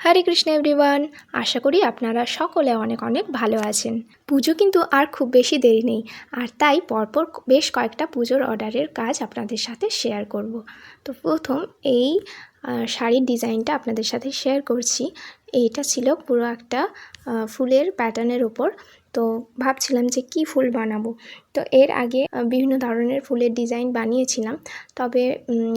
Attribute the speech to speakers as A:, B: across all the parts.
A: হরে Krishna everyone, আশা করি আপনারা সকলে অনেক অনেক ভালো আছেন। পুজো কিন্তু আর খুব বেশি দেরি নেই, আর তাই পরপর বেশ কয়েকটা পুজোর অর্ডারের কাজ আপনাদের সাথে শেয়ার করব। তো প্রথম এই শাড়ির ডিজাইনটা আপনাদের সাথে শেয়ার করছি। এইটা ছিল পুরো একটা ফুলের প্যাটার্নের ওপর তো ভাবছিলাম যে কি ফুল বানাবো? তো এর আগে বিভিন্ন ধরনের ফুলের ডিজাইন বানিয়েছিলাম। তবে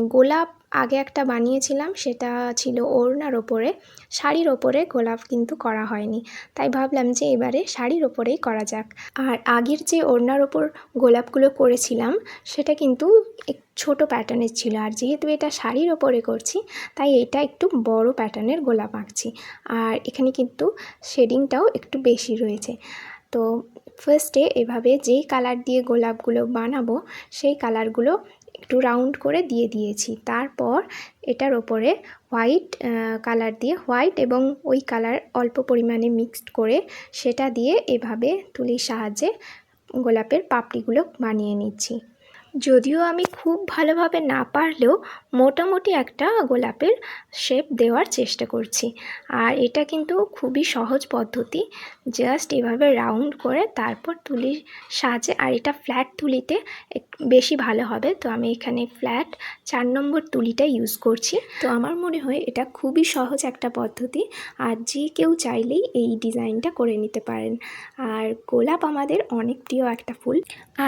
A: গোলাপ আগে একটা বানিয়েছিলাম, সেটা ছিল ওড়নার ওপরে। শাড়ির ওপরে গোলাপ কিন্তু করা হয়নি। তাই ভাবলাম যে এবারে শাড়ির ওপরেই করা যাক। আর আগের যে ওড়নার ওপর গোলাপগুলো করেছিলাম, সেটা কিন্তু এক, ছোট প্যাটার্নের ছিল। আর যেহেতু এটা শাড়ির ওপরে করছি, তাই এটা একটু বড় প্যাটার্নের গোলাপ আঁকছি। আর এখানে কিন্তু শেডিংটাও একটু বেশি রয়েছে। তো ফার্স্টে এভাবে যেই কালার দিয়ে গোলাপগুলো বানাবো, সেই কালারগুলো একটু রাউন্ড করে দিয়ে দিয়েছি। তারপর এটার ওপরে হোয়াইট কালার দিয়ে হোয়াইট এবং ওই কালার অল্প পরিমাণে মিক্সড করে সেটা দিয়ে এভাবে তুলির সাহায্যে গোলাপের পাপড়িগুলো বানিয়ে নিচ্ছি। যদিও আমি খুব ভালোভাবে না পারলেও মোটামুটি একটা গোলাপের শেপ দেওয়ার চেষ্টা করছি। আর এটা কিন্তু খুবই সহজ পদ্ধতি। জাস্ট এভাবে রাউন্ড করে তারপর তুলির সাজে আর এটা ফ্ল্যাট তুলিতে বেশি ভালো হবে। তো আমি এখানে ফ্ল্যাট চার নম্বর তুলিটা ইউজ করছি। তো আমার মনে হয় এটা খুবই সহজ একটা পদ্ধতি। আর যে কেউ চাইলেই এই ডিজাইনটা করে নিতে পারেন। আর গোলাপ আমাদের অনেক প্রিয় একটা ফুল।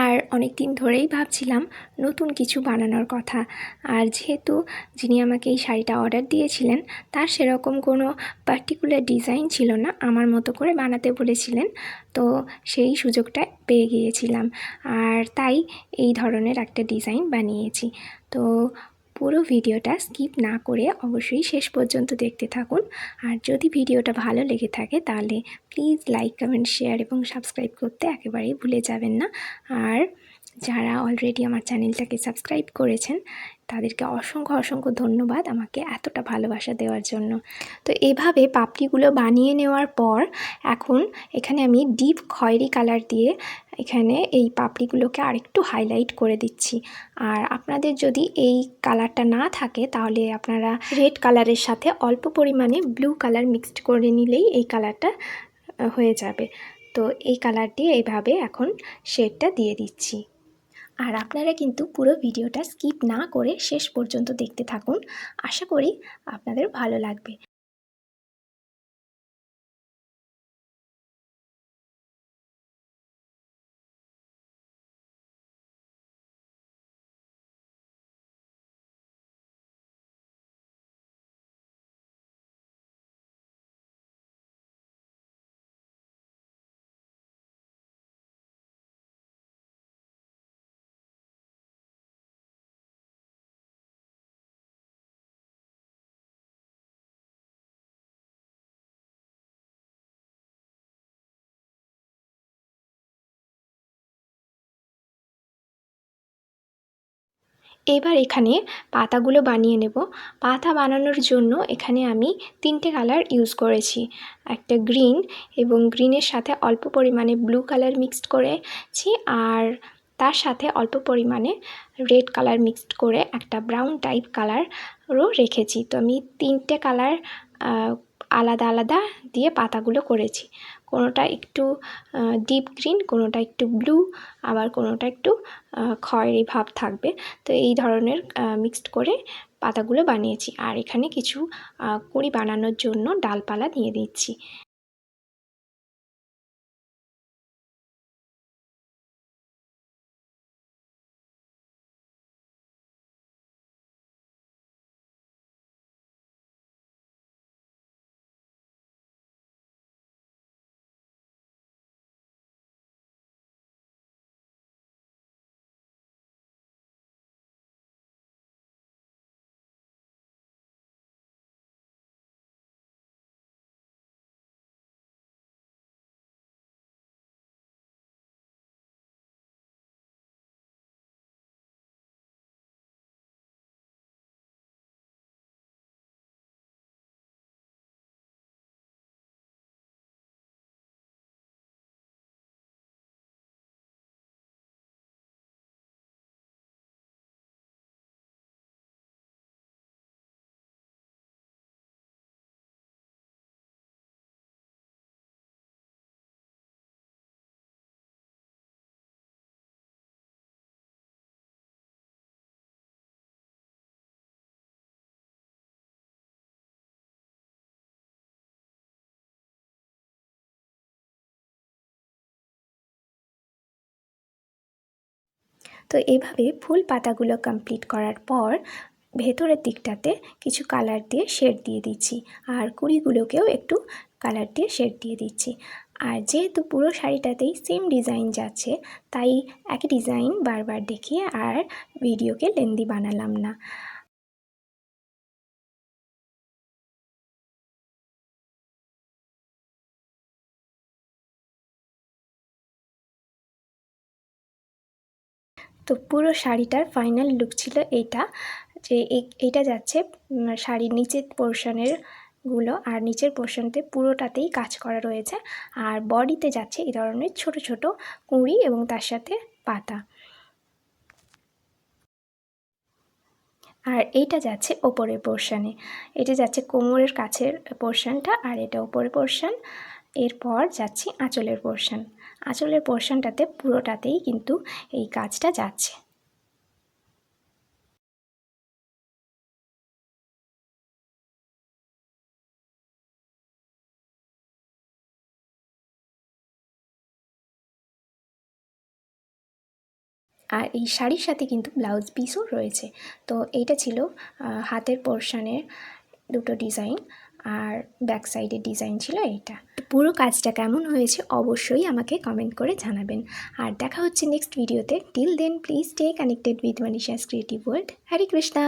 A: আর অনেক দিন ধরেই ভাবছিলাম নতুন কিছু বানানোর কথা। আর যেহেতু যিনি আমাকে এই শাড়িটা অর্ডার দিয়েছিলেন, তার সেরকম কোনো পার্টিকুলার ডিজাইন ছিল না, আমার মতো করে বানাতে বলেছিলেন। তো সেই সুযোগটা পেয়ে গিয়েছিলাম। আর তাই এই ধরনের একটা ডিজাইন বানিয়েছি। তো পুরো ভিডিওটা স্কিপ না করে অবশ্যই শেষ পর্যন্ত দেখতে থাকুন। আর যদি ভিডিওটা ভালো লেগে থাকে, তাহলে প্লিজ লাইক কমেন্ট শেয়ার এবং সাবস্ক্রাইব করতে একেবারেই ভুলে যাবেন না। আর যারা অলরেডি আমার চ্যানেলটাকে সাবস্ক্রাইব করেছেন, তাদেরকে অসংখ্য অসংখ্য ধন্যবাদ আমাকে এতটা ভালোবাসা দেওয়ার জন্য। তো এভাবে পাপড়িগুলো বানিয়ে নেওয়ার পর এখন এখানে আমি ডিপ খয়েরি কালার দিয়ে এখানে এই পাপড়িগুলোকে আরেকটু হাইলাইট করে দিচ্ছি। আর আপনাদের যদি এই কালারটা না থাকে, তাহলে আপনারা রেড কালারের সাথে অল্প পরিমাণে ব্লু কালার মিক্সড করে নিলেই এই কালারটা হয়ে যাবে। তো এই কালার দিয়ে এইভাবে এখন শেডটা দিয়ে দিচ্ছি। আর আপনারা কিন্তু পুরো ভিডিওটা স্কিপ না করে শেষ পর্যন্ত দেখতে থাকুন। আশা করি আপনাদের ভালো লাগবে। এবার এখানে পাতাগুলো বানিয়ে নেব। পাতা বানানোর জন্য এখানে আমি তিনটে কালার ইউজ করেছি। একটা গ্রিন এবং গ্রিনের সাথে অল্প পরিমাণে ব্লু কালার মিক্সড করেছি আর তার সাথে অল্প পরিমাণে রেড কালার মিক্সড করে একটা ব্রাউন টাইপ কালারও রেখেছি। তো আমি তিনটে কালার আলাদা আলাদা দিয়ে পাতাগুলো করেছি। কোনোটা একটু ডিপ গ্রিন কোনোটা একটু ব্লু আবার কোনোটা একটু খয়েরি ভাব থাকবে। তো এই ধরনের মিক্সড করে পাতাগুলো বানিয়েছি। আর এখানে কিছু কুড়ি বানানোর জন্য ডালপালা দিয়ে দিচ্ছি। তো এভাবে ফুল পাতাগুলো কমপ্লিট করার পর ভেতরের দিকটাতে কিছু কালার দিয়ে শেড দিয়ে দিচ্ছি। আর কুড়িগুলোকেও একটু কালার দিয়ে শেড দিয়ে দিচ্ছি। আর যেহেতু পুরো শাড়িটাতেই সেম ডিজাইন যাচ্ছে, তাই একই ডিজাইন বারবার দেখিয়ে আর ভিডিওকে লেন্দি বানালাম না। তো পুরো শাড়িটার ফাইনাল লুক ছিল এইটা, যে এইটা যাচ্ছে শাড়ির নিচের পোর্শনেরগুলো আর নিচের পোর্শনতে পুরোটাতেই কাজ করা রয়েছে। আর বডিতে যাচ্ছে এই ধরনের ছোট ছোট কুঁড়ি এবং তার সাথে পাতা। আর এইটা যাচ্ছে ওপরের পোর্শনে এটা যাচ্ছে কোমরের কাছের পোর্শনটা আর এটা ওপরের পোর্শন এরপর যাচ্ছি আঁচলের পোর্শন। আঁচলের পোর্শনটাতে পুরোটাতেই কিন্তু এই কাজটা যাচ্ছে। আর এই শাড়ির সাথে কিন্তু ব্লাউজ পিসও রয়েছে। তো এইটা ছিল হাতের পোর্শনের দুটো ডিজাইন। আর ব্যাক সাইডের ডিজাইন ছিল এইটা। পুরো কাজটা কেমন হয়েছে অবশ্যই আমাকে কমেন্ট করে জানাবেন। আর দেখা হচ্ছে নেক্সট ভিডিওতে till then please stay connected with Manisha's creative world Hare Krishna